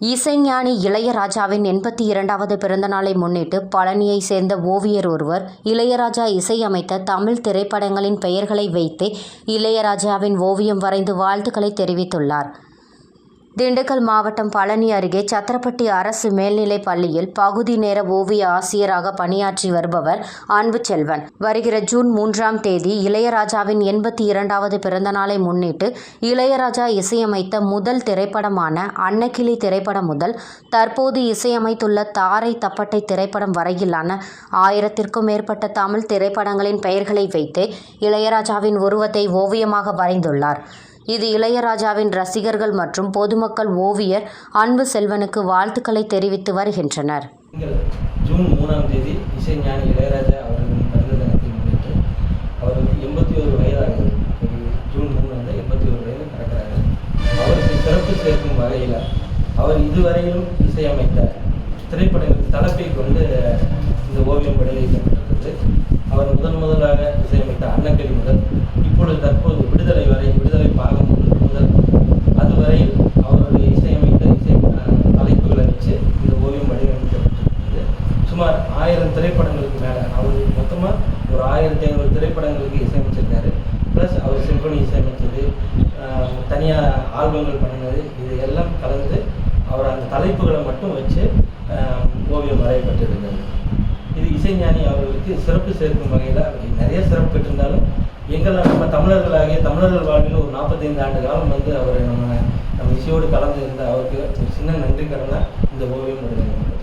இசைஞானி இளையராஜாவின் எண்பத்தி இரண்டாவது பிறந்தநாளை முன்னிட்டு பழனியைச் சேர்ந்த ஓவியர் ஒருவர் இளையராஜா இசையமைத்த தமிழ் திரைப்படங்களின் பெயர்களை வைத்து இளையராஜாவின் ஓவியம் வரைந்து வாழ்த்துக்களை தெரிவித்துள்ளார். திண்டுக்கல் மாவட்டம் பழனி அருகே சத்திரப்பட்டி அரசு மேல்நிலைப் பள்ளியில் பகுதி நேர ஓவிய ஆசிரியராக பணியாற்றி வருபவர் அன்பு செல்வன். வருகிற ஜூன் மூன்றாம் தேதி இளையராஜாவின் எண்பத்தி இரண்டாவது பிறந்தநாளை முன்னிட்டு இளையராஜா இசையமைத்த முதல் திரைப்படமான அன்னக்கிளி திரைப்படம் முதல் தற்போது இசையமைத்துள்ள தாரை தப்பட்டை திரைப்படம் வரையிலான ஆயிரத்திற்கும் மேற்பட்ட தமிழ் திரைப்படங்களின் பெயர்களை வைத்து இளையராஜாவின் உருவத்தை ஓவியமாக வரைந்துள்ளார். இது இளையராஜாவின் ரசிகர்கள் மற்றும் பொதுமக்கள் ஓவியர் அன்பு செல்வனுக்கு வாழ்த்துக்களை தெரிவித்து வருகின்றனர். ஜூன் மூணாம் தேதி இசைஞானி இளையராஜா அவர்களின் பிறந்த தினத்தை முன்னிட்டு அவர் வந்து எண்பத்தி ஒரு வயதாகுது ஜூன் மூணு வந்து எண்பத்தி ஒரு வயது நடக்கிறாரு அவருக்கு சிறப்பு சேர்க்கும் வகையில் அவர் இதுவரையிலும் இசையமைத்த திரைப்படங்கள் தலைப்பை கொண்டு இந்த ஓவியம் வெளியிடப்பட்டிருக்கிறது அவர் முதன் முதலாக இசையமைத்த அன்னக்கிளி முதல் இப்பொழுது தற்போது விடுதலை வரை விடுதலை பாகம் ஒன்று முதல் அதுவரையில் அவருடைய இசையமைத்த இசை அஹ், தலைப்புகளை வச்சு இந்த ஓவியம் வடிவமைக்கப்பட்டிருக்கிறது சுமார் ஆயிரம் திரைப்படங்களுக்கு மேலே. அவர் மொத்தமாக ஒரு ஆயிரத்தி ஐநூறு திரைப்படங்களுக்கு இசையமைச்சிருக்காரு. ப்ளஸ் அவர் சிம்பனி இசையமைச்சது தனியாக ஆல்பங்கள் பண்ணினது இது எல்லாம் கலந்து அவர் அந்த தலைப்புகளை மட்டும் வச்சு ஓவியம் வரையப்பட்டிருக்கிறது இது இசைஞானி அவர்களுக்கு சிறப்பு சேர்க்கும் வகையில் நிறைய சிறப்பு பெற்றிருந்தாலும் எங்கள் நம்ம தமிழர்களாகிய தமிழர்கள் வாழ்வில் ஒரு நாற்பத்தைந்து ஆண்டு காலம் வந்து அவர் நம்ம நம்ம இசையோடு கலந்து இருந்த அவருக்கு ஒரு சின்ன நன்றி கடனாக இந்த ஓவியம் வருகிறது